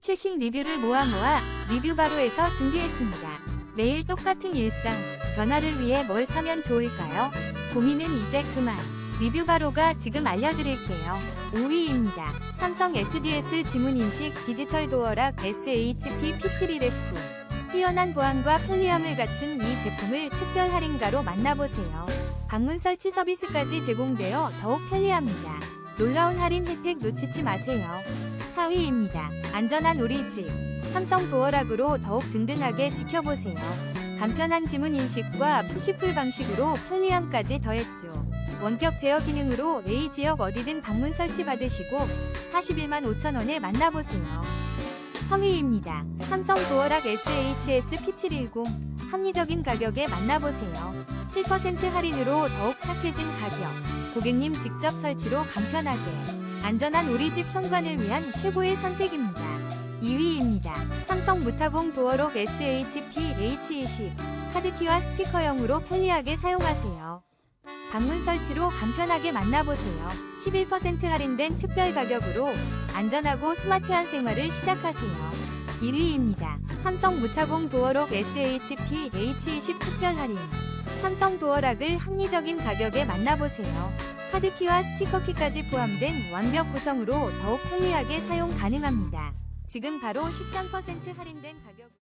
최신 리뷰를 모아 모아 리뷰 바로에서 준비했습니다. 매일 똑같은 일상, 변화를 위해 뭘 사면 좋을까요? 고민은 이제 그만. 리뷰 바로가 지금 알려드릴게요. 5위입니다. 삼성 SDS 지문인식 디지털 도어락 SHP P71F. 뛰어난 보안과 편리함을 갖춘 이 제품을 특별 할인가로 만나보세요. 방문 설치 서비스까지 제공되어 더욱 편리합니다. 놀라운 할인 혜택 놓치지 마세요. 4위입니다. 안전한 우리 집. 삼성 도어락으로 더욱 든든하게 지켜보세요. 간편한 지문 인식과 푸시풀 방식으로 편리함까지 더했죠. 원격 제어 기능으로 A 지역 어디든 방문 설치 받으시고 41만 5천원에 만나보세요. 3위입니다. 삼성 도어락 SHS P710 합리적인 가격에 만나보세요. 7% 할인으로 더욱 착해진 가격. 고객님 직접 설치로 간편하게. 안전한 우리 집 현관을 위한 최고의 선택입니다. 2위입니다. 삼성 무타공 도어록 SHP H20 카드키와 스티커형으로 편리하게 사용하세요. 방문 설치로 간편하게 만나보세요. 11% 할인된 특별 가격으로 안전하고 스마트한 생활을 시작하세요. 1위입니다. 삼성 무타공 도어록 SHP H20 특별 할인. 삼성 도어락을 합리적인 가격에 만나보세요. 카드키와 스티커키까지 포함된 완벽 구성으로 더욱 편리하게 사용 가능합니다. 지금 바로 13% 할인된 가격